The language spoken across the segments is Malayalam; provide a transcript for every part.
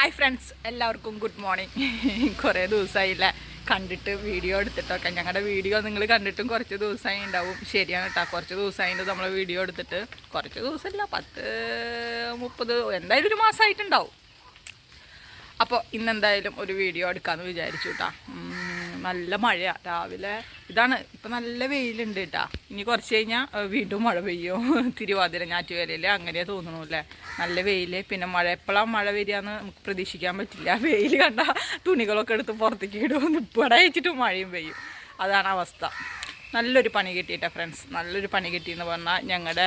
ഹായ് ഫ്രണ്ട്സ് എല്ലാവർക്കും ഗുഡ് മോർണിംഗ് കുറേ ദിവസമായില്ല കണ്ടിട്ട് വീഡിയോ എടുത്തിട്ടൊക്കെ. ഞങ്ങളുടെ വീഡിയോ നിങ്ങൾ കണ്ടിട്ടും കുറച്ച് ദിവസമായി ഉണ്ടാവും. ശരിയാണ് കേട്ടോ കുറച്ച് ദിവസമായിട്ട് നമ്മൾ വീഡിയോ എടുത്തിട്ട് കുറച്ച് ദിവസമില്ല പത്ത് മുപ്പത് എന്തായാലും ഒരു മാസമായിട്ടുണ്ടാവും. അപ്പോൾ ഇന്നെന്തായാലും ഒരു വീഡിയോ എടുക്കാമെന്ന് വിചാരിച്ചു കേട്ടാ നല്ല മഴയാണ് രാവിലെ. ഇതാണ് ഇപ്പം നല്ല വെയിലുണ്ട് കേട്ടാ ഇനി കുറച്ച് കഴിഞ്ഞാൽ വീണ്ടും മഴ പെയ്യും. തിരുവാതിര ഞാറ്റുവേലയിൽ അങ്ങനെ തോന്നണു അല്ലേ നല്ല വെയിൽ പിന്നെ മഴ എപ്പോഴാണ് മഴ വരികയെന്ന് നമുക്ക് പ്രതീക്ഷിക്കാൻ പറ്റില്ല. വെയിൽ കണ്ട തുണികളൊക്കെ എടുത്ത് പുറത്തേക്ക് ഇടും. ഇവിടെ അയച്ചിട്ട് മഴയും പെയ്യും. അതാണ് അവസ്ഥ. നല്ലൊരു പണി കിട്ടിയിട്ടാ ഫ്രണ്ട്സ്. നല്ലൊരു പണി കിട്ടിയെന്ന് പറഞ്ഞാൽ ഞങ്ങളുടെ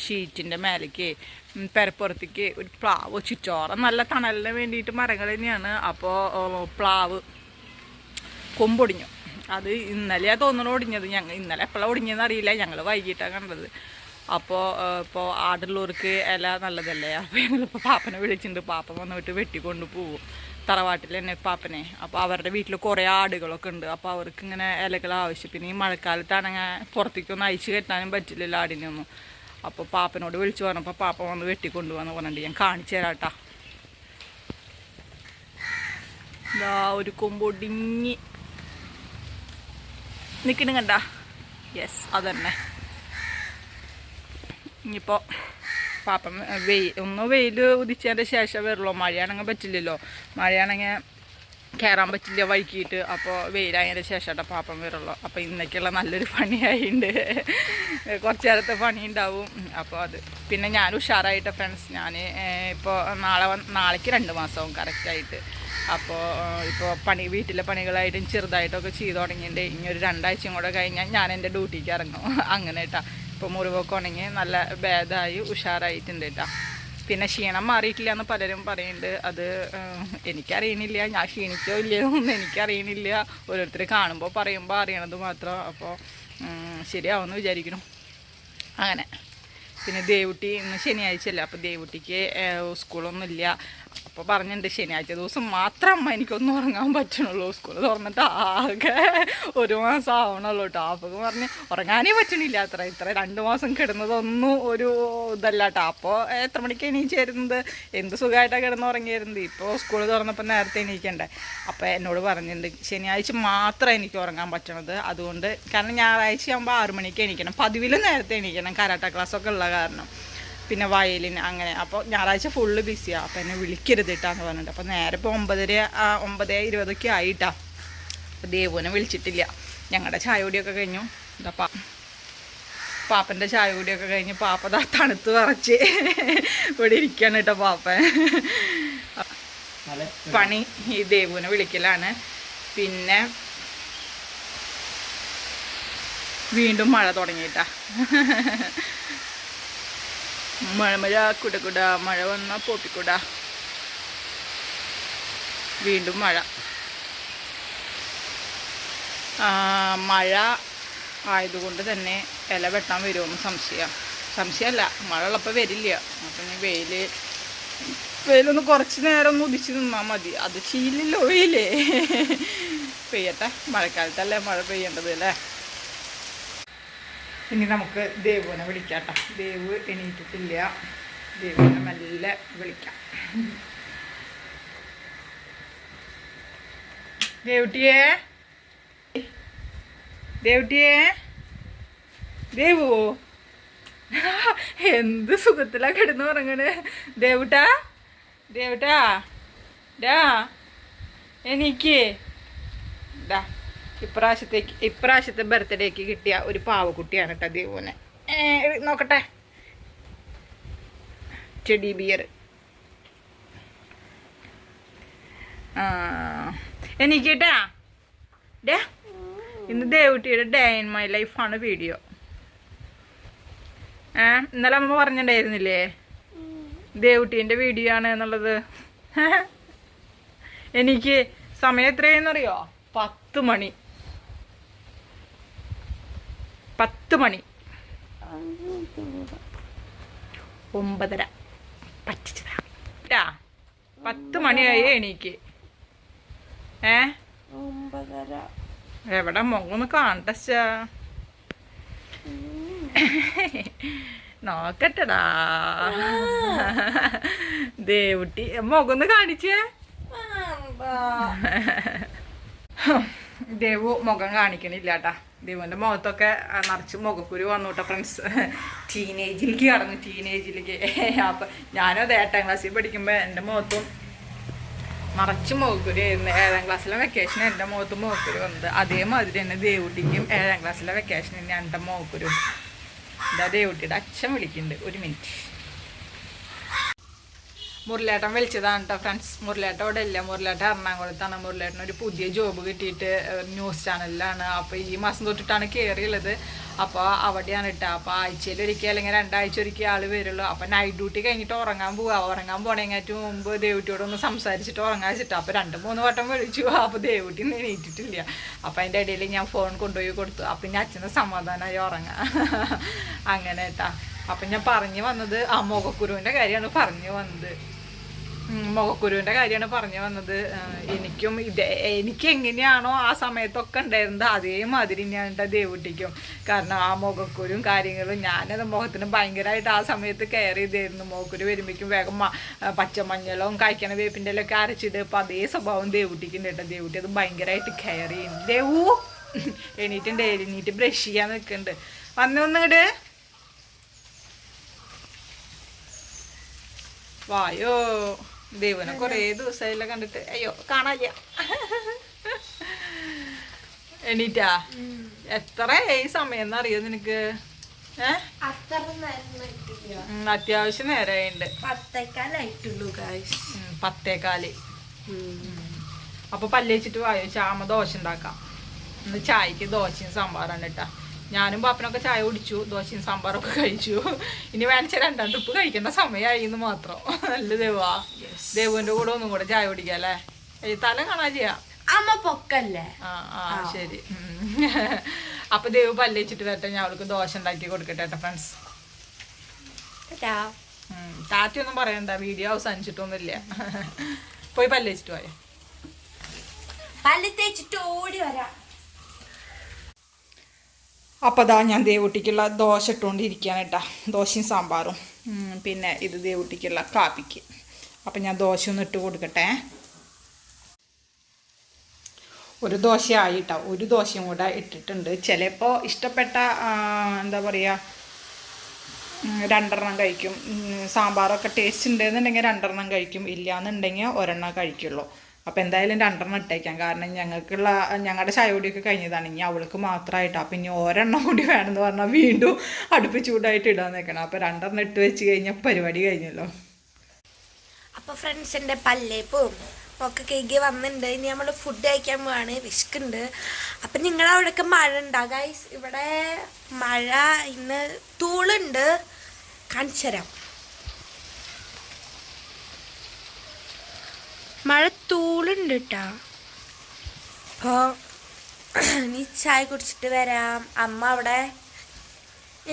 ഷീറ്റിന്റെ മേലേക്ക് പെരപ്പുറത്തേക്ക് ഒരു പ്ലാവ് ചുറ്റോറം നല്ല തണലിന് വേണ്ടിയിട്ട് മരങ്ങൾ തന്നെയാണ്. അപ്പോൾ പ്ലാവ് കൊമ്പൊടിഞ്ഞു. അത് ഇന്നലെയാ തോന്നുന്നു ഒടിഞ്ഞത്. ഞങ്ങൾ ഇന്നലെ എപ്പോഴാണ് ഒടിഞ്ഞതെന്ന് അറിയില്ല. ഞങ്ങൾ വൈകിട്ടാണ് കണ്ടത്. അപ്പോൾ ഇപ്പോൾ ആടുള്ളവർക്ക് ഇല നല്ലതല്ലേ? അപ്പോൾ ഞങ്ങളിപ്പോൾ പാപ്പനെ വിളിച്ചിട്ടുണ്ട് പാപ്പ വന്നിട്ട് വെട്ടിക്കൊണ്ട് പോവും. തറവാട്ടിൽ തന്നെ പാപ്പനെ. അപ്പോൾ അവരുടെ വീട്ടിൽ കുറേ ആടുകളൊക്കെ ഉണ്ട് അപ്പോൾ അവർക്ക് ഇങ്ങനെ ഇലകൾ ആവശ്യം പിന്നെ ഈ മഴക്കാലത്താണെങ്കിൽ പുറത്തേക്കൊന്നും അയച്ചു കെട്ടാനും പറ്റില്ലല്ലോ ആടിനൊന്നും. അപ്പോൾ പാപ്പനോട് വിളിച്ചു പറഞ്ഞപ്പോൾ പാപ്പ വന്ന് വെട്ടിക്കൊണ്ട് പോകാന്ന് പറഞ്ഞിട്ട് ഞാൻ കാണിച്ചു തരാട്ടാ. ഒരു കൊമ്പൊടിഞ്ഞി നിൽക്കുന്നു കണ്ട? യെസ് അതന്നെ. ഇനിയിപ്പോൾ പാപ്പം വെയിൽ ഒന്ന് വെയിൽ ഉദിച്ചതിന്റെ ശേഷം വരുള്ളൂ. മഴയാണെങ്കിൽ പറ്റില്ലല്ലോ. മഴയാണെങ്കിൽ കയറാൻ പറ്റില്ല വൈകിട്ട്. അപ്പോൾ വെയിലായതിന്റെ ശേഷം പാപ്പം വരുള്ളൂ. അപ്പോൾ ഇന്നൊക്കെയുള്ള നല്ലൊരു പണിയായിട്ടുണ്ട് കുറച്ച് നേരത്തെ പണി ഉണ്ടാവും അപ്പോൾ അത്. പിന്നെ ഞാൻ ഉഷാറായിട്ട് ഫ്രണ്ട്സ് ഞാൻ ഇപ്പോൾ നാളെ നാളേക്ക് രണ്ട് മാസവും കറക്റ്റായിട്ട് അപ്പോൾ ഇപ്പോൾ പണി വീട്ടിലെ പണികളായിട്ടും ചെറുതായിട്ടൊക്കെ ചെയ്ത് തുടങ്ങിയിട്ട് ഇനി ഒരു രണ്ടാഴ്ചയും കൂടെ കഴിഞ്ഞാൽ ഞാൻ എന്റെ ഡ്യൂട്ടിക്ക് ഇറങ്ങും. അങ്ങനെ കേട്ടാ ഇപ്പോൾ മുറിവൊക്കെ ഉണങ്ങി നല്ല ഭേദമായി ഉഷാറായിട്ടുണ്ട് കേട്ടാ പിന്നെ ക്ഷീണം മാറിയിട്ടില്ല എന്ന് പലരും പറയുന്നുണ്ട്. അത് എനിക്കറിയണില്ല. ഞാൻ ക്ഷീണിക്കോ ഇല്ലയോ ഒന്നും എനിക്കറിയണില്ല. ഓരോരുത്തർ കാണുമ്പോൾ പറയുമ്പോൾ അറിയണത് മാത്രം. അപ്പോൾ ശരിയാവുമെന്ന് വിചാരിക്കുന്നു. അങ്ങനെ. പിന്നെ ദേവുട്ടി ഇന്ന് ശനിയാഴ്ചയല്ല? അപ്പോൾ ദേവുട്ടിക്ക് സ്കൂളൊന്നുമില്ല. അപ്പോൾ പറഞ്ഞിട്ടുണ്ട് ശനിയാഴ്ച ദിവസം മാത്രം അമ്മ എനിക്കൊന്നും ഉറങ്ങാൻ പറ്റണുള്ളൂ. സ്കൂൾ തുറന്നിട്ട് ആകെ ഒരു മാസം ആവണുള്ളൂ കേട്ടോ അപ്പോൾ പറഞ്ഞ് ഉറങ്ങാനേ പറ്റണില്ല. അത്ര ഇത്ര രണ്ട് മാസം കിടന്നതൊന്നും ഒരു ഇതല്ല കേട്ടോ അപ്പോൾ എത്ര മണിക്ക് എണീച്ചായിരുന്നത് എന്ത് സുഖമായിട്ടാണ് കിടന്ന് ഉറങ്ങിയിരുന്നത് ഇപ്പോൾ സ്കൂൾ തുറന്നപ്പോൾ നേരത്തെ എണീക്കണ്ടേ? അപ്പോൾ എന്നോട് പറഞ്ഞിട്ടുണ്ട് ശനിയാഴ്ച മാത്രം എനിക്ക് ഉറങ്ങാൻ പറ്റണത്. അതുകൊണ്ട് കാരണം ഞായറാഴ്ച ആകുമ്പോൾ ആറു മണിക്ക് എണീക്കണം. പതിവിലും നേരത്തെ എണീക്കണം. കരാട്ട ക്ലാസ്സൊക്കെ ഉള്ള കാരണം. പിന്നെ വയലിന് അങ്ങനെ. അപ്പോൾ ഞായറാഴ്ച ഫുള്ള് ബിസിയാണ് അപ്പോൾ എന്നെ വിളിക്കരുത് കേട്ടാന്ന് പറഞ്ഞിട്ട്. അപ്പോൾ നേരെ ഇപ്പോൾ ഒമ്പതര ഒമ്പത് ഇരുപതൊക്കെ ആയിട്ടാ. അപ്പോൾ ദേവുവിനെ വിളിച്ചിട്ടില്ല. ഞങ്ങളുടെ ചായ കുടിയൊക്കെ കഴിഞ്ഞു. എന്താ പാ പാപ്പന്റെ ചായ കുടിയൊക്കെ കഴിഞ്ഞ് പാപ്പ ദാ തണുത്ത് പറച്ച്. ഇവിടെ ഇരിക്കുകയാണ് കേട്ടോ പാപ്പൻ പണി ഈ ദേവുവിനെ വിളിക്കലാണ്. പിന്നെ വീണ്ടും മഴ തുടങ്ങിയിട്ടാ. മഴ മഴ കുട കുട മഴ വന്ന പോപ്പിക്കുട. വീണ്ടും മഴ. മഴ ആയതുകൊണ്ട് തന്നെ ഇല വെട്ടാൻ വരുമെന്ന് സംശയം. സംശയമല്ല മഴ ഉള്ളപ്പോൾ വരില്ല. അപ്പം ഇനി വെയിൽ വെയിലൊന്ന് കുറച്ച് നേരം ഒന്ന് ഉദിച്ച് നിന്നാൽ മതി. അത് ശീലില്ലോ വെയിലേ പെയ്യട്ടെ മഴക്കാലത്തല്ലേ മഴ പെയ്യേണ്ടത് അല്ലേ? ഇനി നമുക്ക് ദേവുവിനെ വിളിക്കാട്ടോ. ദേവ് എണീറ്റിട്ടില്ല. ദേവുവിനെ നല്ല വിളിക്കാം. ദേവുട്ടിയേ? ദേവുട്ടിയേ? ദേവോ? എന്ത് സുഖത്തിലാ കിടന്ന് ഉറങ്ങണ്. ദേവുട്ടാ? ദേവുട്ടാ? ഡാ? എനിക്ക് ഡാ. ഇപ്രാവശ്യത്തേക്ക് ഇപ്രാവശ്യത്തെ ബർത്ത്ഡേക്ക് കിട്ടിയ ഒരു പാവക്കുട്ടിയാണ് കേട്ടോ ദേവുവിനെ നോക്കട്ടെ. ചെടി ബിയർ. എനിക്ക് ഡേ ഇന്ന് ദേവുട്ടിയുടെ ഡേ ഇൻ മൈ ലൈഫാണ് വീഡിയോ. ഏ ഇന്നലെ അമ്മ പറഞ്ഞിട്ടുണ്ടായിരുന്നില്ലേ ദേവുട്ടീന്റെ വീഡിയോ ആണ് എന്നുള്ളത്. എനിക്ക് സമയം എത്രയെന്നറിയോ പത്ത് മണി. പത്ത് മണി ഒമ്പതര. പറ്റിച്ചതാ. പത്ത് മണിയായി എണീക്ക്. ഏ? ഒമ്പതര. എവിടെ മുഖമൊന്ന് കാണട്ടച്ച നോക്കട്ടടാ. ദേവുട്ടി മുഖൊന്ന് കാണിച്ചേ. ദേവു മുഖം കാണിക്കണില്ല കേട്ടാ ദേവുവിന്റെ മുഖത്തൊക്കെ നിറച്ച് മുഖക്കുരു വന്നു ഫ്രണ്ട്സ് ടീനേജിലേക്ക് കടന്നു ടീനേജിലേക്ക് അപ്പൊ ഞാനും അത് എട്ടാം ക്ലാസ്സിൽ പഠിക്കുമ്പോ എന്റെ മുഖത്തും നിറച്ച് മുഖക്കുരു ആയിരുന്നു. ഏഴാം ക്ലാസ്സിലെ വെക്കേഷൻ എന്റെ മുഖത്ത് മുഖക്കുരു വന്നത്. അതേമാതിരി തന്നെ ദേവുട്ടിക്കും ഏഴാം ക്ലാസ്സിലെ വെക്കേഷൻ എന്റെ മുഖക്കുരു. എന്താ ദേവുട്ടിയുടെ അച്ഛൻ വിളിക്കുന്നുണ്ട്. ഒരു മിനിറ്റ് മുരളേട്ടൻ വിളിച്ചതാണ് കേട്ടോ ഫ്രണ്ട്സ് മുരളേട്ടൻ അവിടെ ഇല്ല. മുരളേട്ടൻ എറണാകുളത്താണ്. മുരളേട്ടൻ ഒരു പുതിയ ജോബ് കിട്ടിയിട്ട് ന്യൂസ് ചാനലിലാണ് അപ്പോൾ ഈ മാസം തൊട്ടിട്ടാണ് കയറിയുള്ളത് അപ്പോൾ അവിടെയാണ് കേട്ടോ അപ്പോൾ ആഴ്ചയിൽ ഒരിക്കൽ അല്ലെങ്കിൽ രണ്ടാഴ്ച ഒരിക്കൽ ആൾ വരുള്ളൂ. അപ്പോൾ നൈറ്റ് ഡ്യൂട്ടി കഴിഞ്ഞിട്ട് ഉറങ്ങാൻ പോവുക ഉറങ്ങാൻ പോണേങ്ങാറ്റ് മുമ്പ് ദേവുട്ടിയോടൊന്ന് സംസാരിച്ചിട്ട് ഉറങ്ങാൻ വെച്ചിട്ട്. അപ്പോൾ രണ്ട് മൂന്ന് വട്ടം വിളിച്ചു. അപ്പോൾ ദേവുട്ടി എണീറ്റിട്ടില്ല. അപ്പോൾ അതിന്റെ ഇടയിൽ ഞാൻ ഫോൺ കൊണ്ടുപോയി കൊടുത്തു. അപ്പം ഞാൻ അച്ഛന് സമാധാനമായി ഉറങ്ങാം. അങ്ങനെ കേട്ടാ അപ്പം ഞാൻ പറഞ്ഞു വന്നത് ആ മുഖക്കുരുവിന്റെ കാര്യമാണ് പറഞ്ഞു വന്നത്. മുഖക്കുരുവിന്റെ കാര്യമാണ് പറഞ്ഞു വന്നത്. എനിക്കും ഇത് എനിക്ക് എങ്ങനെയാണോ ആ സമയത്തൊക്കെ ഉണ്ടായിരുന്നത് അതേമാതിരി ഞാൻ എന്റെ ദേവുട്ടിക്കും. കാരണം ആ മുഖക്കുരും കാര്യങ്ങളും ഞാനത് മുഖത്തിന് ഭയങ്കരമായിട്ട് ആ സമയത്ത് കെയർ ചെയ്തായിരുന്നു മുഖക്കുരു വരുമ്പോഴേക്കും വേഗം പച്ചമഞ്ഞളും കഴിക്കണ വേപ്പിന്റെ ഒക്കെ അരച്ചിട്ട് ഇപ്പം അതേ സ്വഭാവം ദേവുട്ടിക്ക് ഉണ്ട് കേട്ടോ. ദേവുട്ടി അത് ഭയങ്കരമായിട്ട് കെയർ ചെയ്യും ദേവു എണീറ്റുണ്ട് എണീറ്റ് ബ്രഷ് ചെയ്യാൻ നിൽക്കുന്നുണ്ട്. വന്നു വന്നൊന്നിങ്ങട് വായോ. ദൈവനെ കൊറേ ദിവസമായില്ല കണ്ടിട്ട്. അയ്യോ കാണാല്ല എണീറ്റാ? എത്ര ഈ സമയം എന്നറിയോ നിനക്ക്? അത്യാവശ്യം നേരമായിണ്ട് പത്തേക്കാൽ അപ്പൊ പല്ലേച്ചിട്ട് വായോ? ചാമ ദോശ ഉണ്ടാക്കാം. ഇന്ന് ചായക്ക് ദോശയും സാമ്പാറാണ് കേട്ടാ ഞാനും പാപ്പനൊക്കെ ചായ കുടിച്ചു ദോശയും സാമ്പാറൊക്കെ കഴിച്ചു. ഇനി വേണിച്ച രണ്ടാം ട്രിപ്പ് കഴിക്കേണ്ട സമയമായി എന്ന് മാത്രം. നല്ല ദേവാ. ദേവുവിന്റെ കൂടെ ഒന്നും കൂടെ ചായ കുടിക്കാം അല്ലേ? തല കാണാൻ ചെയ്യാം. അമ്മ പൊക്കല്ലേ? ആ ആ ശരി. അപ്പൊ ദേവ് പല്ലിച്ചിട്ട് വരട്ടെ. ഞാൻ അവൾക്ക് ദോശ ഉണ്ടാക്കി കൊടുക്കട്ടെ കേട്ടോ ഫ്രണ്ട്സ് ഒന്നും പറയണ്ട. വീഡിയോ അവസാനിച്ചിട്ടൊന്നുമില്ല. പോയി പല്ലിച്ചിട്ട് പോയോ പല്ല് തേച്ചിട്ട് ഓടി വരാം. അപ്പോൾ അതാ ഞാൻ ദേവുട്ടിക്കുള്ള ദോശ ഇട്ടുകൊണ്ടിരിക്കുകയാണ് കേട്ടോ. ദോശയും സാമ്പാറും. പിന്നെ ഇത് ദേവുട്ടിക്കുള്ള കാപ്പിക്ക്. അപ്പം ഞാൻ ദോശ ഒന്ന് ഇട്ട് കൊടുക്കട്ടെ. ഒരു ദോശ ആയിട്ടോ ഒരു ദോശയും കൂടെ ഇട്ടിട്ടുണ്ട്. ചിലപ്പോൾ ഇഷ്ടപ്പെട്ട എന്താ പറയുക രണ്ടെണ്ണം കഴിക്കും. സാമ്പാറൊക്കെ ടേസ്റ്റ് ഉണ്ടെന്നുണ്ടെങ്കിൽ രണ്ടെണ്ണം കഴിക്കും. ഇല്ലയെന്നുണ്ടെങ്കിൽ ഒരെണ്ണം കഴിക്കുള്ളൂ. അപ്പോൾ എന്തായാലും രണ്ടെണ്ണം ഇട്ടേക്കാം. കാരണം ഞങ്ങൾക്കുള്ള ഞങ്ങളുടെ ചായപൊടിയൊക്കെ കഴിഞ്ഞതാണ്. ഇനി അവൾക്ക് മാത്രമായിട്ടാണ് അപ്പം ഇനി ഒരെണ്ണം കൂടി വേണമെന്ന് പറഞ്ഞാൽ വീണ്ടും അടുപ്പ് ചൂടായിട്ട് ഇടാൻ നിൽക്കണം. അപ്പോൾ രണ്ടെണ്ണം ഇട്ട് വെച്ച് കഴിഞ്ഞാൽ പരിപാടി കഴിഞ്ഞല്ലോ. അപ്പൊ ഫ്രണ്ട്സിന്റെ പല്ലേപ്പും ഒക്കെ കേക്ക് വന്നിട്ടുണ്ട് ഇനി നമ്മൾ ഫുഡ് കഴിക്കാൻ പോവാണ്. വിശക്കുണ്ട് അപ്പൊ നിങ്ങളുടെ അവിടെയൊക്കെ മഴ ഉണ്ടാ ഗൈസ് ഇവിടെ മഴ ഇന്ന് തൂളുണ്ട് കാണിച്ചു തരാം. മഴ തൂളുണ്ട് കേട്ടാ അപ്പോൾ നീ ചായ കുടിച്ചിട്ട് വരാം. അമ്മ അവിടെ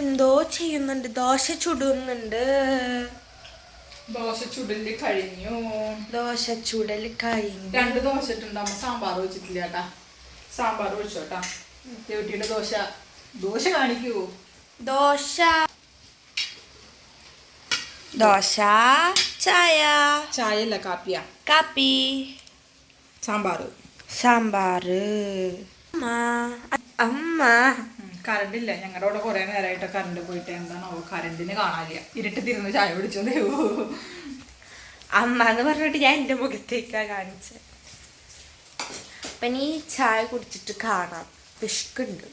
എന്തോ ചെയ്യുന്നുണ്ട്. ദോശ ചുടുന്നുണ്ട്. ദോശ ചുടൽ കഴിഞ്ഞു. ദോശ ചുടൽ കഴിഞ്ഞു. രണ്ട് ദോശ ഇട്ടുണ്ടാകുമ്പോൾ സാമ്പാർ വെച്ചിട്ടില്ല കേട്ടാ. സാമ്പാർ ഒഴിച്ചോട്ടാ ദേവട്ടിയുടെ ദോശ. ദോശ കാണിക്കൂ. ദോശ. ദോശ ചായ. ചായ അല്ല കാപ്പിയാ. കാപ്പി. സാമ്പാർ സാമ്പാർ അമ്മ. അമ്മ. കറണ്ട് ഇല്ല. ഞങ്ങളുടെ അവിടെ കുറെ നേരമായിട്ട് കറണ്ട് പോയിട്ട് എന്താണോ കറണ്ടിന് കാണാനില്ല. ഇരുട്ട് തിരുന്ന് ചായ പിടിച്ചോ ദേവു അമ്മ എന്ന് പറഞ്ഞിട്ട് ഞാൻ എന്റെ മുഖത്തേക്കാ കാണിച്ചത് അപ്പൊ നീ ചായ കുടിച്ചിട്ട് കാണാം. വിഷ്കുണ്ട്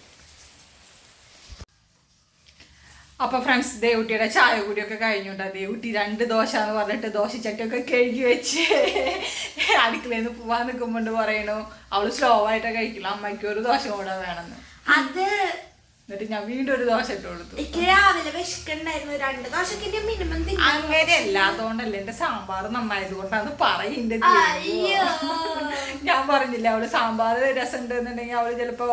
അപ്പൊ ഫ്രണ്ട്സ് ദേവുട്ടിയുടെ ചായ കൂടിയൊക്കെ കഴിഞ്ഞുണ്ട് ദേവുട്ടി രണ്ട് ദോശ എന്ന് പറഞ്ഞിട്ട് ദോശച്ചട്ടിയൊക്കെ കഴുകി വെച്ച് അടുക്കളയിൽ നിന്ന് പോവാൻ നിൽക്കുമ്പോണ്ട് പറയണു. അവൾ സ്ലോ ആയിട്ടാ കഴിക്കില്ല അമ്മയ്ക്ക് ഒരു ദോശ കൂടെ വേണമെന്ന് അത് എന്നിട്ട് ഞാൻ വീണ്ടും ഒരു ദോശ ഇട്ട് കൊടുത്തു. എനിക്ക് രാവിലെ വിശക്കുണ്ടായിരുന്നു രണ്ട് ദോശക്ക് മിനിമം അങ്ങനെയല്ല അതുകൊണ്ടല്ല എന്റെ സാമ്പാർ നന്നായത് കൊണ്ടാണ് പറയുന്നത് ഞാൻ പറഞ്ഞില്ല അവൾ സാമ്പാർ രസം ഉണ്ടെന്നുണ്ടെങ്കിൽ അവൾ ചിലപ്പോ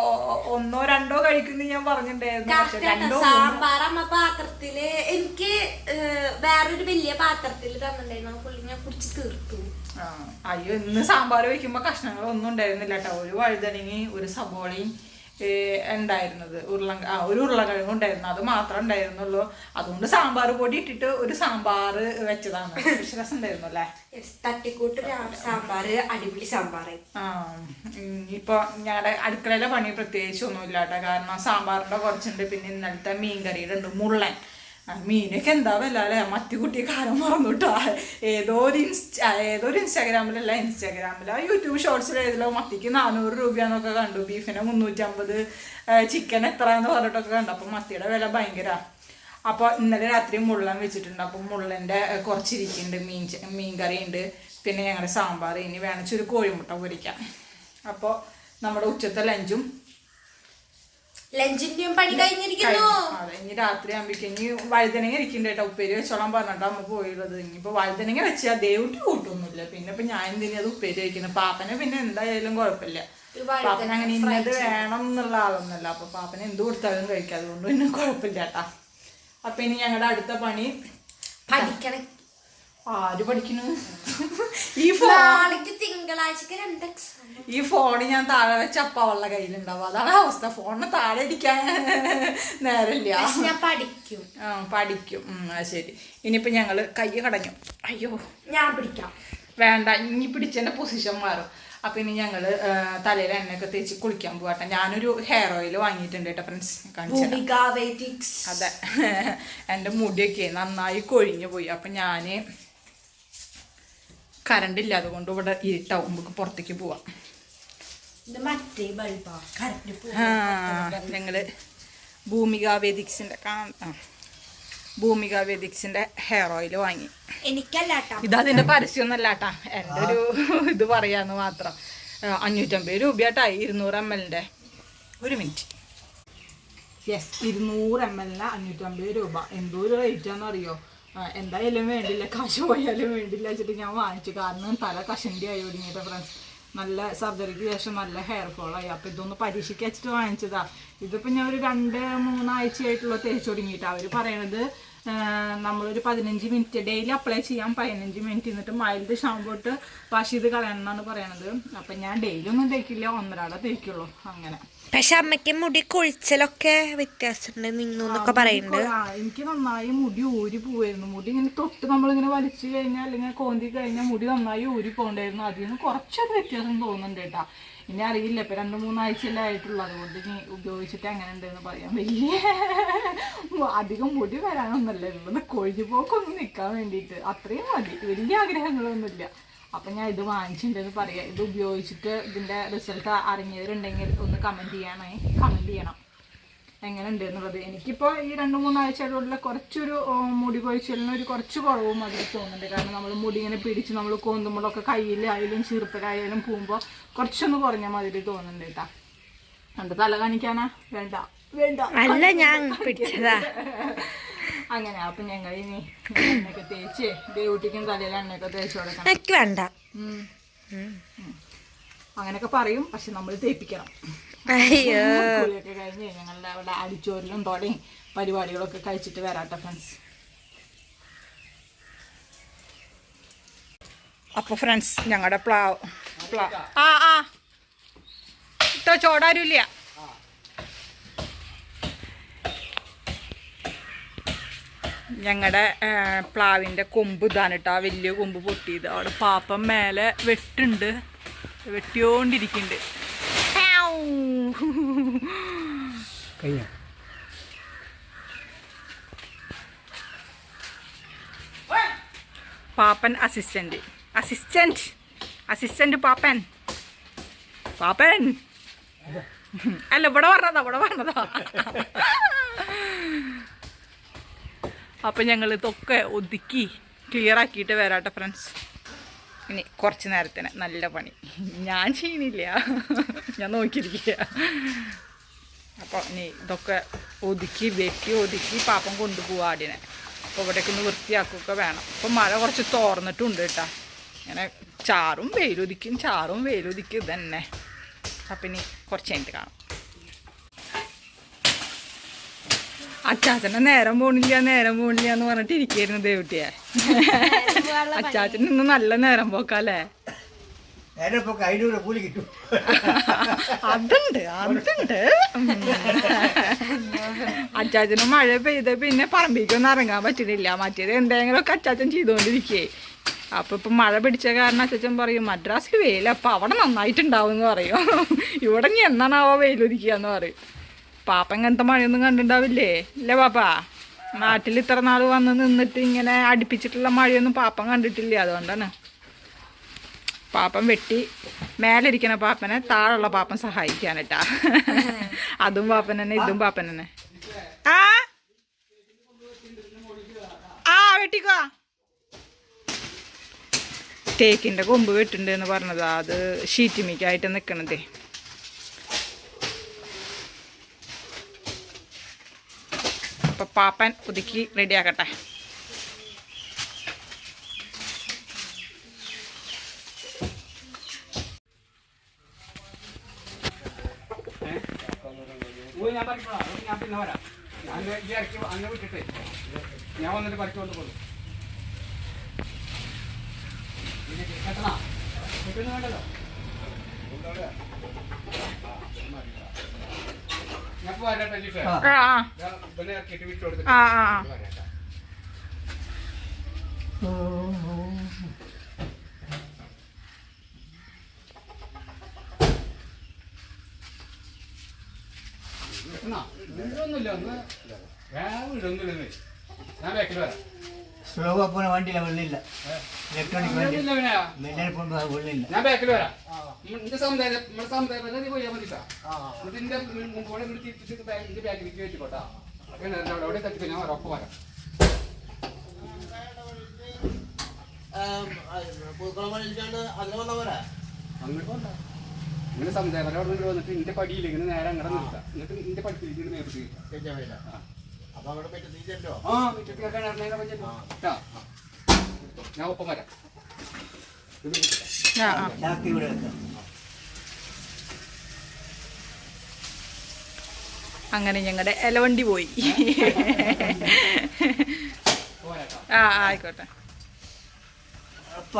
ഒന്നോ രണ്ടോ കഴിക്കുന്നു ഞാൻ പറഞ്ഞിട്ടുണ്ടായിരുന്നു. സാമ്പാർ അമ്മ പാത്രത്തിൽ എനിക്ക് വേറൊരു വലിയ പാത്രത്തിൽ തന്നിട്ടുണ്ടായിരുന്നു. ഫുള്ളി ഞാൻ കുടിച്ച് തീർത്തു. അയ്യോ ഇന്ന് സാമ്പാർ വെക്കുമ്പോ കഷ്ണങ്ങൾ ഒന്നും ഉണ്ടായിരുന്നില്ല കേട്ടോ. ഒരു വഴുതനങ്ങി ഒരു സബോളയും ഉണ്ടായിരുന്നത്. ഉരുളൻ ആ ഒരു ഉരുളക്കിഴങ്ങ് ഉണ്ടായിരുന്നു. അത് മാത്രമേ ഉണ്ടായിരുന്നുള്ളൂ. അതുകൊണ്ട് സാമ്പാർ പൊടി ഇട്ടിട്ട് ഒരു സാമ്പാർ വെച്ചതാണ്. വിശ്വാസം ഉണ്ടായിരുന്നു അല്ലേ? തട്ടിക്കൂട്ട് സാമ്പാർ അടിപൊളി സാമ്പാർ ആ ഇപ്പൊ ഞങ്ങളുടെ അടുക്കളയിലെ പണി പ്രത്യേകിച്ച് ഒന്നുമില്ല കേട്ടോ കാരണം സാമ്പാറിന്റെ കുറച്ചുണ്ട്. പിന്നെ ഇന്നലത്തെ മീൻ കറിയുടെ ഉണ്ട് മുള്ളൻ. മീനൊക്കെ എന്താ അല്ലേ? മത്തിക്കുട്ടിയെ കാലം മറന്നു കേട്ടോ ഏതോ ഒരു ഇൻസ്റ്റ ഏതോ ഒരു ഇൻസ്റ്റാഗ്രാമിലല്ല ഇൻസ്റ്റാഗ്രാമില യൂട്യൂബ് ഷോർട്സിൽ ഏതിലോ മത്തിക്ക് നാനൂറ് രൂപയാന്നൊക്കെ കണ്ടു ബീഫിന് മുന്നൂറ്റമ്പത് ചിക്കൻ എത്ര എന്ന് പറഞ്ഞിട്ടൊക്കെ കണ്ടു. അപ്പം മത്തിയുടെ വില ഭയങ്കര. അപ്പോൾ ഇന്നലെ രാത്രി മുള്ളൻ വെച്ചിട്ടുണ്ട്. അപ്പം മുള്ളന്റെ കുറച്ചിരിക്കുന്നുണ്ട് മീൻ മീൻ കറി ഉണ്ട് പിന്നെ ഞങ്ങളുടെ സാമ്പാർ ഇനി വേണമെങ്കിൽ കോഴിമുട്ട പൊരിക്കാം. അപ്പോൾ നമ്മുടെ ഉച്ചത്തെ ലഞ്ചും ലഞ്ചിന്റെയും പണി കഴിഞ്ഞിരിക്കുന്നു. അതെ ഇനി രാത്രി ആകുമ്പോഴേക്കും ഇനി വഴുതനങ്ങ ഇരിക്കുന്നുണ്ട് കേട്ടോ. ഉപ്പേരി വെച്ചോളാൻ പറഞ്ഞിട്ടാ അമ്മ പോയുള്ളത്. ഇനിയിപ്പോ വഴുതനങ്ങ വെച്ചാൽ ദേവിട്ട് കൂട്ടൊന്നുമില്ല. പിന്നെ ഇപ്പൊ ഞാൻ എന്തിനാ അത് ഉപ്പേരി വയ്ക്കുന്നത് പാപ്പനെ പിന്നെ എന്തായാലും കുഴപ്പമില്ല. പാപ്പന അങ്ങനെ ഇന്നത് വേണം എന്നുള്ള ആളൊന്നുമല്ല. അപ്പൊ പാപ്പനെ എന്ത് കൊടുത്താലും കഴിക്കാം. അതുകൊണ്ട് പിന്നെ കുഴപ്പമില്ല കേട്ടാ. അപ്പൊ ഇനി ഞങ്ങളുടെ അടുത്ത പണി പഠിക്കണേ. ആര് പഠിക്കണു? ഈ ഫോണിക്ക് എക്സാം ഈ ഫോൺ ഞാൻ താഴെ വെച്ച അപ്പ അവളുടെ കയ്യിലുണ്ടാവും. അതാണ് അവസ്ഥ. ഫോണിന് താഴെ ഇടിക്കാൻ നേരമില്ല. ഞാൻ പഠിക്കും. ആ പഠിക്കും. ശരി. ഇനിയിപ്പോ ഞങ്ങൾ കൈ കടഞ്ഞു. അയ്യോ. ഞാൻ പിടിക്കാം. വേണ്ട ഇനി പിടിച്ചതിന്റെ പൊസിഷൻ മാറും. അപ്പൊ ഇനി ഞങ്ങൾ തലയിൽ എണ്ണയൊക്കെ തേച്ച് കുളിക്കാൻ പോകട്ടെ ഞാനൊരു ഹെയർ ഓയിൽ വാങ്ങിയിട്ടുണ്ട് കേട്ടോ ഫ്രണ്ട്സ് കാണിച്ചു അതെ. എന്റെ മുടിയൊക്കെ നന്നായി കൊഴിഞ്ഞു പോയി. അപ്പം ഞാൻ കറണ്ട് ഇല്ല അതുകൊണ്ട് ഇവിടെ ഇരുട്ടാവും. നമുക്ക് പുറത്തേക്ക് പോവാം. ഞങ്ങൾ ഭൂമിക വേദിക്സിന്റെ കാണാം ഭൂമിക വേദിക്സിന്റെ ഹെയർ ഓയിൽ വാങ്ങി. എനിക്കല്ല ഇതതിന്റെ പരസ്യമൊന്നല്ല കേട്ടാ എന്റെ ഒരു ഇത് പറയാന്ന് മാത്രം. അഞ്ഞൂറ്റമ്പത് രൂപ കേട്ടാ ഇരുന്നൂറ് എം എല്ലിന്റെ ഒരു മിനിറ്റ് യെസ് ഇരുന്നൂറ് എം എല്ലിന് അഞ്ഞൂറ്റമ്പത് രൂപ. എന്തോ ഒരു റേറ്റ് ആണെന്ന് അറിയോ എന്തായാലും വേണ്ടില്ല. കാശ് പോയാലും വേണ്ടില്ല വെച്ചിട്ട് ഞാൻ വാങ്ങിച്ചു. കാരണം തല കഷണ്ടി ആയി ഒടുങ്ങിയിട്ട് ഫ്രണ്ട്സ് നല്ല സർജറിക്ക് ശേഷം നല്ല ഹെയർ ഫോൾ ആയി. ഇതൊന്ന് പരീക്ഷയ്ക്ക് വെച്ചിട്ട് വാങ്ങിച്ചതാ. ഇതിപ്പോൾ ഞാൻ ഒരു രണ്ട് മൂന്നാഴ്ചയായിട്ടുള്ള തേച്ച് തുടങ്ങിയിട്ട് അവർ പറയണത് നമ്മളൊരു പതിനഞ്ച് മിനിറ്റ് ഡെയിലി അപ്ലൈ ചെയ്യാം. പതിനഞ്ച് മിനിറ്റ് എന്നിട്ട് മൈൽഡ് ഷാമ്പു ഇട്ട് വാഷ് ചെയ്ത് കളയണം എന്നാണ് പറയണത്. അപ്പം ഞാൻ ഡെയിലി ഒന്നും തേക്കില്ല ഒന്നരാടെ തേക്കുള്ളൂ. അങ്ങനെ. പക്ഷെ അമ്മയ്ക്ക് മുടി കുഴിച്ചലൊക്കെ വ്യത്യാസമുണ്ട് നിന്നൊക്കെ പറയുന്നുണ്ട് എനിക്ക് നന്നായി മുടി ഊരി പോവായിരുന്നു. മുടി ഇങ്ങനെ തൊട്ട് നമ്മളിങ്ങനെ വലിച്ചു കഴിഞ്ഞാൽ അല്ലെങ്കിൽ കോന്തി കഴിഞ്ഞാൽ മുടി നന്നായി ഊരി പോകണ്ടായിരുന്നു. അതിൽ നിന്ന് കുറച്ചൊരു വ്യത്യാസം തോന്നുന്നുണ്ട് കേട്ടാ. ഇനി അറിയില്ല. ഇപ്പൊ രണ്ട് മൂന്നാഴ്ചയല്ലേ ആയിട്ടുള്ളൂ. അതുകൊണ്ട് ഇനി ഉപയോഗിച്ചിട്ട് എങ്ങനെ ഉണ്ടെന്ന് പറയാൻ വലിയ അധികം മുടി വരാനൊന്നല്ല ഇവിടെ കൊഴിഞ്ഞു പോക്കൊന്നും നിൽക്കാൻ വേണ്ടിയിട്ട് അത്രയും മതി. വലിയ ആഗ്രഹങ്ങളൊന്നുമില്ല. അപ്പം ഞാൻ ഇത് വാങ്ങിച്ചിട്ടുണ്ടെന്ന് പറയാം. ഇത് ഉപയോഗിച്ചിട്ട് ഇതിന്റെ റിസൾട്ട് അറിഞ്ഞവരുണ്ടെങ്കിൽ ഒന്ന് കമന്റ് ചെയ്യണേ. കമന്റ് ചെയ്യണം. എങ്ങനെ ഉണ്ട് എന്നുള്ളത്. എനിക്കിപ്പോൾ ഈ രണ്ട് മൂന്നാഴ്ചകളിലുള്ള കുറച്ചൊരു മുടി കൊഴിച്ചലിന് ഒരു കുറച്ച് കുറവും അതിൽ തോന്നുന്നുണ്ട്. കാരണം നമ്മൾ മുടി ഇങ്ങനെ പിടിച്ച് നമ്മൾ കോന്തുമ്പോഴൊക്കെ കയ്യിലായാലും ചീർത്തലായാലും പോകുമ്പോൾ കുറച്ചൊന്ന് കുറഞ്ഞ മാതിരി തോന്നുന്നുണ്ട് കേട്ടാ. കണ്ട് തല കാണിക്കാനാ? വേണ്ട വേണ്ട. അല്ല ഞാൻ പിടിച്ചതാ. അങ്ങനെ അപ്പം ഞങ്ങൾ ഇനി എണ്ണയൊക്കെ തേച്ച് ദേവൂട്ടിക്കും തലയിൽ എണ്ണയൊക്കെ തേച്ച് കൊടുക്കണം. വേണ്ട. അങ്ങനെയൊക്കെ പറയും പക്ഷെ നമ്മൾ തേപ്പിക്കണം. അയ്യോ. കുളിയൊക്കെ കഴിഞ്ഞ് ഞങ്ങളുടെ അവിടെ അടിച്ചോരിലും തുടങ്ങി പരിപാടികളൊക്കെ കഴിച്ചിട്ട് വരാട്ടോ ഫ്രണ്ട്സ് അപ്പൊ ഫ്രണ്ട്സ് ഞങ്ങളുടെ പ്ലാവ്. പ്ലാവ് ആ ആ. ഇത്ര ചോടാരുമില്ല ഞങ്ങളുടെ പ്ലാവിന്റെ കൊമ്പ് ഇതാണ് കേട്ടോ ആ വലിയ കൊമ്പ് പൊട്ടിയത്. അവിടെ പാപ്പം മേലെ വെട്ടുണ്ട്. വെട്ടിയോണ്ടിരിക്കുന്നുണ്ട് കഴിഞ്ഞ? Pappan assistant assistant assistant Pappan. Pappan. അല്ല ഇവിടെ പറഞ്ഞതാ ഇവിടെ പറഞ്ഞതാ. അപ്പൊ ഞങ്ങൾ ഇതൊക്കെ ഒതുക്കി ക്ലിയർ ആക്കിയിട്ട് വരാട്ടെ ഫ്രണ്ട്സ് ഇനി കുറച്ച് നേരത്തിന് നല്ല പണി. ഞാൻ ചെയ്യണില്ല. ഞാൻ നോക്കിയിരിക്കുക അപ്പോൾ ഇനി ഇതൊക്കെ ഒതുക്കി വെട്ടി ഒതുക്കി പാപ്പം കൊണ്ടുപോകാം ആടിനെ. അപ്പോൾ ഇവിടേക്ക് ഒന്ന് വൃത്തിയാക്കുകയൊക്കെ വേണം. അപ്പോൾ മഴ കുറച്ച് തോർന്നിട്ടുണ്ട് കേട്ടോ. ഇങ്ങനെ ചാറും വെയിലൊതിക്കും ചാറും വെയിലൊതിക്കും ഇതന്നെ. അപ്പം ഇനി കുറച്ച് കഴിഞ്ഞിട്ട് കാണാം. അച്ചാച്ചനെ നേരം പോണില്ല നേരം പോണില്ല എന്ന് പറഞ്ഞിട്ട് ഇരിക്കായിരുന്നു ദേവിട്ടിയെ. അച്ചാച്ചൻ ഇന്ന് നല്ല നേരം പോക്കല്ലേ? അതുണ്ട് അതുണ്ട്. അച്ചാച്ചന് മഴ പെയ്ത പിന്നെ പറമ്പിക്കൊന്നും ഇറങ്ങാൻ പറ്റുന്നില്ല. മറ്റേത് എന്തെങ്കിലും ഒക്കെ അച്ചാച്ചൻ ചെയ്തുകൊണ്ടിരിക്കേ. അപ്പൊ ഇപ്പൊ മഴ പിടിച്ച കാരണം അച്ചാച്ചൻ പറയും മദ്രാസിൽ വെയിലപ്പൊ അവിടെ നന്നായിട്ടുണ്ടാവും എന്ന് പറയും. ഇവിടെ ഇനി എന്നാണാവോ വെയിലൊതിക്കുക എന്ന് പറയും. പാപ്പ ഇങ്ങനത്തെ മഴയൊന്നും കണ്ടിണ്ടാവില്ലേ? ഇല്ലേ പാപ്പ? നാട്ടിൽ ഇത്ര നാൾ വന്ന് നിന്നിട്ട് ഇങ്ങനെ അടുപ്പിച്ചിട്ടുള്ള മഴയൊന്നും പാപ്പൻ കണ്ടിട്ടില്ല? അതുകൊണ്ടാണ്. പാപ്പൻ വെട്ടി മേലിരിക്കണ പാപ്പനെ താഴെയുള്ള പാപ്പൻ സഹായിക്കാനട്ടാ. അതും പാപ്പൻ തന്നെ ഇതും പാപ്പൻ തന്നെ. ആ? ആ വെട്ടിക്കോ. തേക്കിന്റെ കൊമ്പ് വെട്ടുണ്ട് എന്ന് പറഞ്ഞതാ. അത് ഷീറ്റിമിക്കായിട്ട് നിക്കണതേ. പാപ്പൻ ഒതുക്കി റെഡിയാക്കട്ടെ. ഞാൻ ഞാൻ ഞാൻ വന്നിട്ട് പറിച്ചുകൊണ്ട് പോകും വേണ്ടല്ലോ. ആ. ആ? വീടൊന്നുമില്ല ഒന്ന് വേറെ ഇടൊന്നുമില്ലെന്നേ ഞാൻ ബാക്കിൽ വരാം. സ്ലോ പോണ വണ്ടിയില്ല വെള്ളില്ല ഇലക്ട്രോണിക് വണ്ടി. മെല്ലെ വെള്ളില്ല ഞാൻ ബാക്കിൽ വരാം. നിന്റെ സമുദായം നമ്മുടെ സമുദായം നീ പോയാൽ മതി എന്നിട്ട് നിന്റെ മുമ്പോടെ ഇവിടെ തിരിച്ചിട്ട് ബാങ്കിന്റെ ബാക്കിലേക്ക് വെച്ചിക്കോട്ടാ അവിടെ തട്ടിപ്പോ ഞാൻ ഉറപ്പ് വരാം. അങ്ങോട്ട് പോണ്ട നിന്റെ സമുദായം അവിടെ നിന്ന് വന്നിട്ട് നിന്റെ പടിയില്ല? ഇങ്ങനെ നേരെ അങ്ങനെ നിർത്താം എന്നിട്ട് നിന്റെ ഇങ്ങനെ നേരിട്ട് ആ വീട്ടിൽ കേൾക്കാൻ ഇറങ്ങുന്നതിനെ പറ്റി കേട്ടാ ഞാൻ ഒപ്പം വരാം. ഇത് ആ. ആ ചാക്കി ഇവിടെ വെക്കാം. അങ്ങനെ ഞങ്ങളുടെ എലവണ്ടി പോയി. ആ ആയിക്കോട്ടെ. അപ്പ.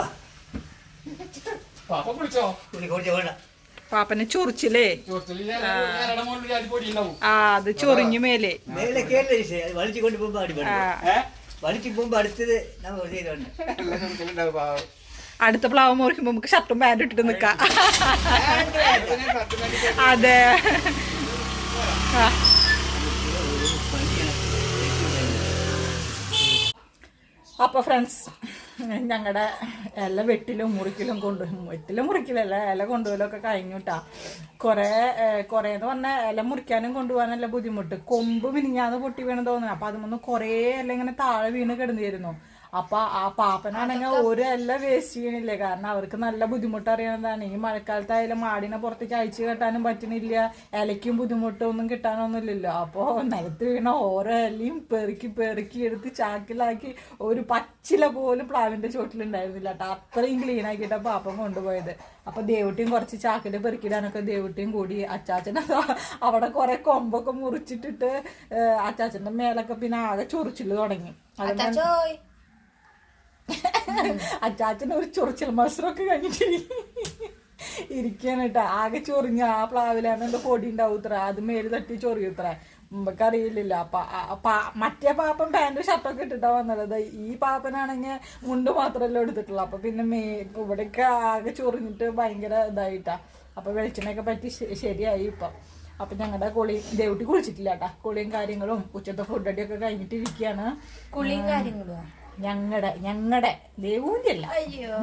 പാപ്പ കുളിച്ചോ? പുള്ളി വേണ്ട. പാപ്പനെ ചൊറിച്ചില്ലേ? ആ. അത് ചൊറിഞ്ഞു മേലെ. അടുത്ത പ്ലാവ് മുറിക്കുമ്പോ നമുക്ക് ഷർട്ടും പാന്റും ഇട്ടിട്ട് നിക്കാം. അതെ. ആ. അപ്പൊ ഫ്രണ്ട്സ് ഞങ്ങളുടെ ഇല വെട്ടിലും മുറിക്കലും കൊണ്ടു വെട്ടിലും മുറിക്കലല്ല ഇല കൊണ്ടുപോലൊക്കെ കഴിഞ്ഞുട്ടാ. കുറേ കുറേ എന്ന് പറഞ്ഞാൽ ഇല മുറിക്കാനും കൊണ്ടുപോകാനല്ല ബുദ്ധിമുട്ട്. കൊമ്പ് മിനിഞ്ഞാന്ന് പൊട്ടി വീണ് തോന്നുന്നു. അപ്പൊ അതുമൊന്ന് കുറേ ഇല ഇങ്ങനെ താഴെ വീണ് കിടന്നിരുന്നു. അപ്പൊ ആ പാപ്പനാണെങ്കിൽ ഒരു ഇല വേസ്റ്റ് ചെയ്യണില്ലേ? കാരണം അവർക്ക് നല്ല ബുദ്ധിമുട്ട് അറിയണതാണ് ഈ മഴക്കാലത്തായാലും മാടിനെ പുറത്തേക്ക് അയച്ചു കെട്ടാനും പറ്റണില്ല. ഇലയ്ക്കും ബുദ്ധിമുട്ടൊന്നും കിട്ടാനൊന്നുമില്ലല്ലോ. അപ്പോൾ നിലത്ത് വീണ ഓരോ ഇലയും പെറുക്കി പെറുക്കി എടുത്ത് ചാക്കിലാക്കി ഒരു പച്ചില പോലും പ്ലാവിന്റെ ചോട്ടിലുണ്ടായിരുന്നില്ല കേട്ടോ. അത്രയും ക്ലീൻ ആക്കിയിട്ട് പാപ്പം കൊണ്ടുപോയത്. അപ്പൊ ദേവുട്ടിയും കുറച്ച് ചാക്കിൽ പെറുക്കിടാനൊക്കെ ദേവുട്ടിയും കൂടി അച്ചാച്ചന അവിടെ കുറെ കൊമ്പൊക്കെ മുറിച്ചിട്ടിട്ട് അച്ചാച്ചന്റെ മേലൊക്കെ പിന്നെ ആകെ ചൊറിച്ചിൽ തുടങ്ങി. അത് അച്ചാച്ചൻ ഒരു ചൊറിച്ചിൽ മത്സരമൊക്കെ കഴിഞ്ഞിട്ട് ഇരിക്കാണ് കേട്ടോ ആകെ ചൊറിഞ്ഞ ആ പ്ലാവിലാണ് എന്തോ പൊടി ഉണ്ടാവും ഇത്ര. അത് മേൽ തട്ടി ചൊറിയും ഇത്ര. നമുക്ക് അറിയില്ല അപ്പൊ മറ്റേ പാപ്പൻ പാന്റ് ഷർട്ടൊക്കെ ഇട്ടിട്ടാ വന്നത്. ഈ പാപ്പനാണെങ്കിൽ മുണ്ട് മാത്രല്ലോ എടുത്തിട്ടുള്ളൂ. അപ്പൊ പിന്നെ മേ ഇവിടെയൊക്കെ ആകെ ചൊറിഞ്ഞിട്ട് ഭയങ്കര ഇതായിട്ടാ. അപ്പൊ വെളിച്ചെണ്ണയൊക്കെ പറ്റി ശരിയായി ഇപ്പൊ. അപ്പൊ ഞങ്ങളുടെ കുളി ദേവട്ടി കുളിച്ചിട്ടില്ല കേട്ടാ കുളിയും കാര്യങ്ങളും ഉച്ചത്തെ ഫുഡ് അടിയൊക്കെ കഴിഞ്ഞിട്ട് ഇരിക്കുകയാണ് കുളിയും കാര്യങ്ങളും? ഞങ്ങളുടെ ഞങ്ങളുടെ ദേവൂന്റെ അല്ല അയ്യോ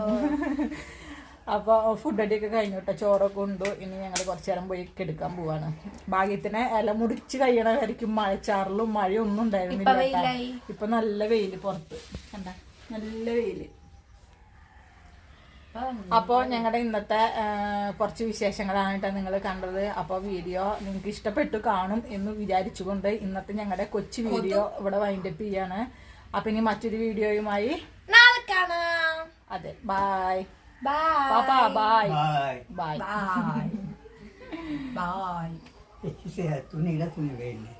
അപ്പോൾ ഫുഡ് അടിയൊക്കെ കഴിഞ്ഞു കേട്ടോ ചോറൊക്കെ ഉണ്ടു. ഇനി ഞങ്ങൾ കുറച്ചു നേരം പോയി എടുക്കാൻ പോവാണ്. ഭാഗ്യത്തിന് ഇല മുറിച്ച് കഴിയണ വരയ്ക്കും മഴച്ചാറിലും മഴയൊന്നും ഒന്നും ഉണ്ടായിരുന്നില്ല. ഇപ്പൊ നല്ല വെയിൽ പുറത്ത്. എന്താ നല്ല വെയിൽ. അപ്പോൾ ഞങ്ങളുടെ ഇന്നത്തെ കുറച്ച് വിശേഷങ്ങളാണ് കേട്ടോ നിങ്ങൾ കണ്ടത്. അപ്പോൾ വീഡിയോ നിങ്ങൾക്ക് ഇഷ്ടപ്പെട്ടു കാണും എന്ന് വിചാരിച്ചുകൊണ്ട് ഇന്നത്തെ ഞങ്ങളുടെ കൊച്ചു വീഡിയോ ഇവിടെ വൈൻഡപ്പ് ചെയ്യാണ്. അപ്പം ഇനി മറ്റൊരു വീഡിയോയുമായി നാളെ കാണാം അതെ ബായ് ബൈ പാപ്പാ bye bye bye bye bye തുണിയുടെ തുണി വേണ്ടേ